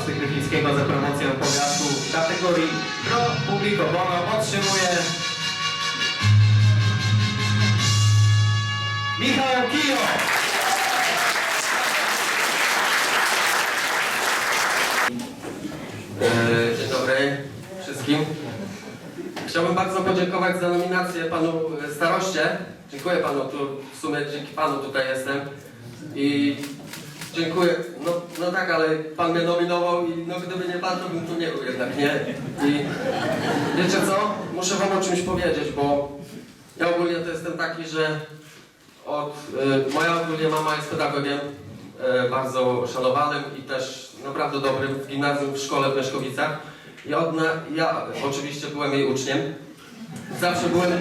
Poczty Krychińskiego za promocję pojazdu w kategorii Pro Publico Bono otrzymuje Michał Kijo. E, Dzień dobry wszystkim. Chciałbym bardzo podziękować za nominację panu staroście. Dziękuję panu, tu w sumie dzięki panu tutaj jestem. I dziękuję, no, no tak, ale pan mnie nominował i no gdyby nie pan, to bym tu nie był jednak, nie? I wiecie co? Muszę wam o czymś powiedzieć, bo ja ogólnie to jestem taki, że od, y, moja ogólnie mama jest pedagogiem, y, bardzo szanowanym i też naprawdę dobrym w gimnazjum, w szkole w Leszkowicach. I od na, ja oczywiście byłem jej uczniem. Zawsze byłem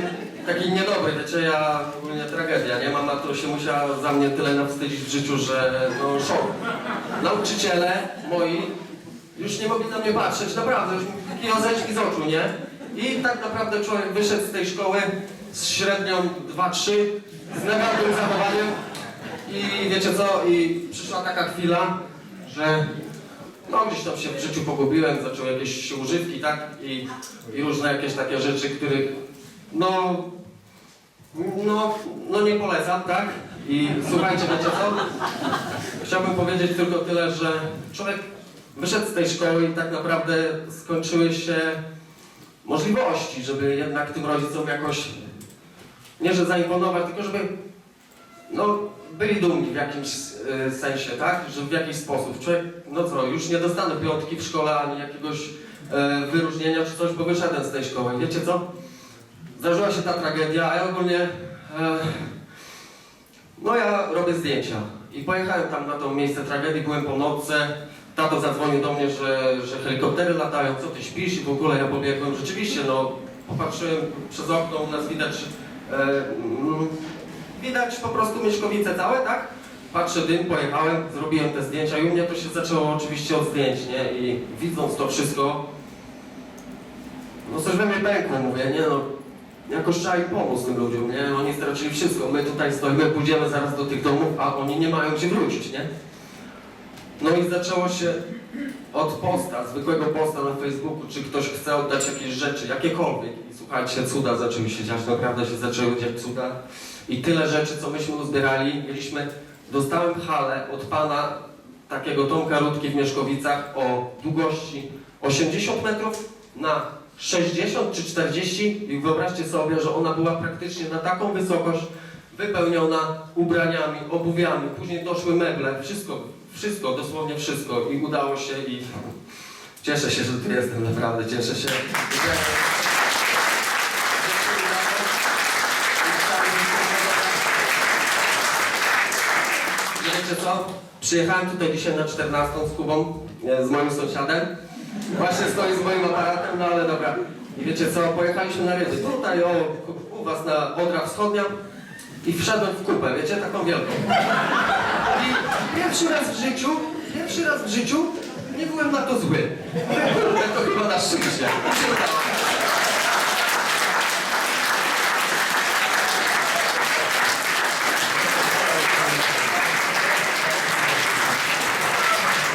taki niedobry, wiecie, ja ogólnie tragedia, nie? Mama to się musiała za mnie tyle nawstydzić w życiu, że no szok. Nauczyciele moi już nie mogli na mnie patrzeć, naprawdę, już takie ozećki z oczu, nie? I tak naprawdę człowiek wyszedł z tej szkoły z średnią 2-3, z negatywnym zachowaniem i wiecie co, i przyszła taka chwila, że no gdzieś tam się w życiu pogubiłem, zaczęły jakieś używki, tak? I, i różne jakieś takie rzeczy, których no, no, no nie polecam, tak? I słuchajcie, wiecie co? Chciałbym powiedzieć tylko tyle, że człowiek wyszedł z tej szkoły i tak naprawdę skończyły się możliwości, żeby jednak tym rodzicom jakoś, nie że zaimponować, tylko żeby no, byli dumni w jakimś e, sensie, tak? Że w jakiś sposób. Człowiek, no co, już nie dostanę piątki w szkole, ani jakiegoś e, wyróżnienia czy coś, bo wyszedłem z tej szkoły. Wiecie co? Zdarzyła się ta tragedia, a ja ogólnie, e, no ja robię zdjęcia. I pojechałem tam na to miejsce tragedii, byłem po nocce, tato zadzwonił do mnie, że, że helikoptery latają, co ty śpisz i w ogóle ja pobiegłem. Rzeczywiście, no, popatrzyłem przez okno, u nas widać, e, mm, widać po prostu Mieszkowice całe, tak? Patrzę dym, pojechałem, zrobiłem te zdjęcia i u mnie to się zaczęło oczywiście od zdjęć, nie? I widząc to wszystko, no coś we mnie pękło, mówię, nie no, jakoś trzeba im pomóc tym ludziom, nie? Oni stracili wszystko, my tutaj stoimy, pójdziemy zaraz do tych domów, a oni nie mają gdzie wrócić, nie? No i zaczęło się od posta, zwykłego posta na Facebooku, czy ktoś chce oddać jakieś rzeczy, jakiekolwiek. I słuchajcie, cuda zaczęły się dziać, naprawdę się zaczęły dziać cuda. I tyle rzeczy, co myśmy uzbierali, mieliśmy, dostałem halę od pana takiego Tomka Rudki w Mieszkowicach o długości 80 metrów na 60 czy 40 i wyobraźcie sobie, że ona była praktycznie na taką wysokość wypełniona ubraniami, obuwiami, później doszły meble, wszystko, wszystko, dosłownie wszystko i udało się i cieszę się, że tu jestem, naprawdę cieszę się. Wiecie co? Przyjechałem tutaj dzisiaj na 14 z Kubą, e, z moim sąsiadem. Właśnie stoi z moim aparatem, no ale dobra. I wiecie co? Pojechaliśmy na ryby. Tutaj o, u was na Odra Wschodnia i wszedłem w kupę, wiecie, taką wielką. I pierwszy raz w życiu, pierwszy raz w życiu nie byłem na to zły. Kurde, to chyba na szczęście.